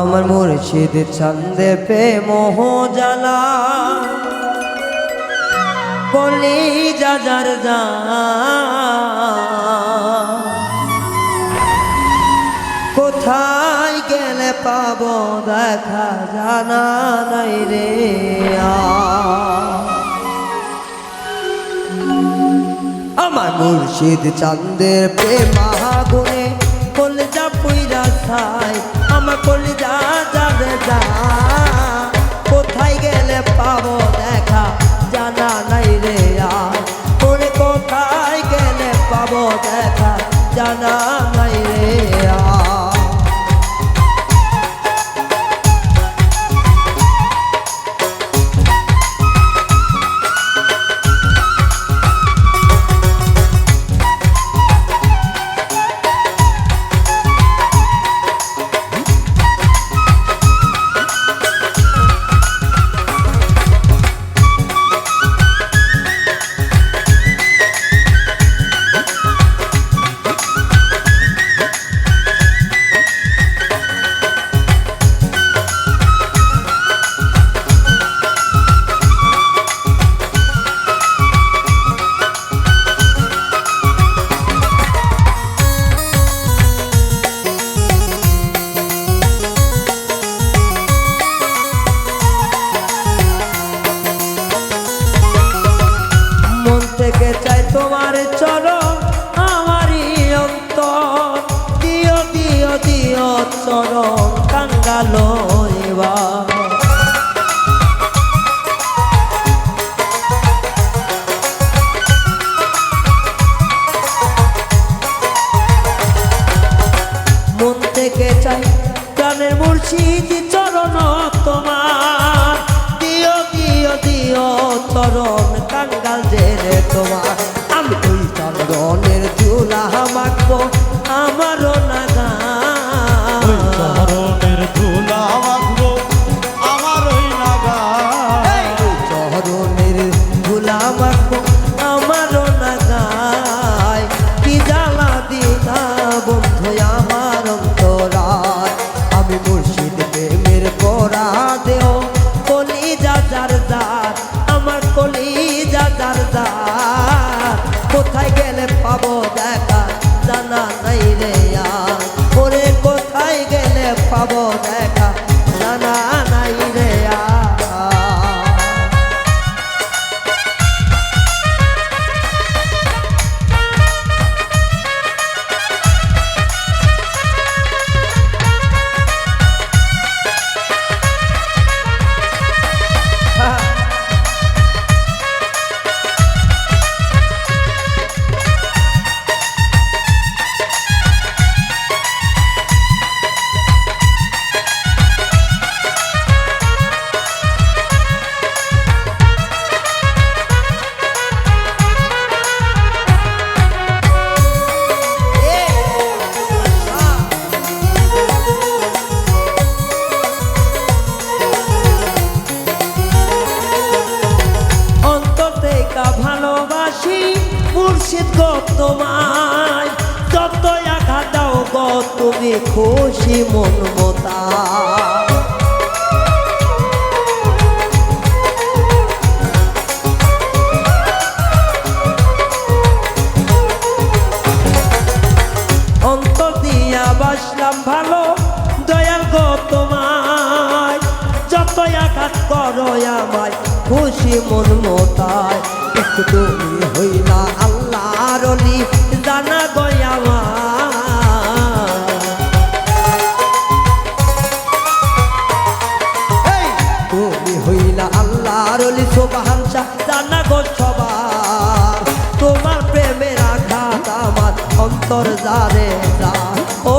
আমার মুর্শিদ ছন্দে পে মোহ জ্বালা বলি যাজার যা। কোথায় গেলে পাব দেখা জানা নাই রে। আমার মুর্শিদ চান্দের প্রেমা গুনে কলজা পুইরা ছাই। আমার কলজা কোথায় গেলে পাবো দেখা? জানা নাই রে গেলে পাবো দেখা? জানা চরণ তোমার। দিও দিও দিও চরণ কাঙ্গাল জেনে তোমার ওই চরণের চুলা মাখবো, আমারও নাগা ওই কোথায় গেলে পাবো দেখা? জানা নাই রে। মুর্শিদ গো তোমায়, যত আঘাত দাও গো, তুমি খুশি মন মতা। দিয়া ভালো, দয়াল গো তোমায়, যত আঘাত করো আমায়, খুশি মন মতায় তুমি হইলা আল্লাহর অলি জানা গয়া তুমি হইলা আল্লাহর অলি সোবাহান জানা গো সবার তোমার প্রেমের আঘাত আমার অন্তর যারে যা। ও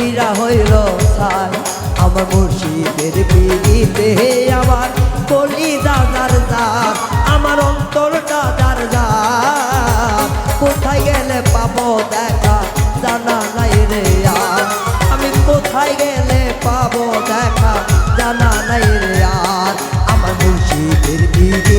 কুইরা হইল ছাই আমার মুর্শিদের পিড়িতে আমার কলি দাদার দার আমার অন্তর দাদার দার কোথায় গেলে পাবো দেখা, জানা নাই রে আর। আমি কোথায় গেলে পাবো দেখা, জানা নাই রে আর। আমার মুর্শিদের বিগিতে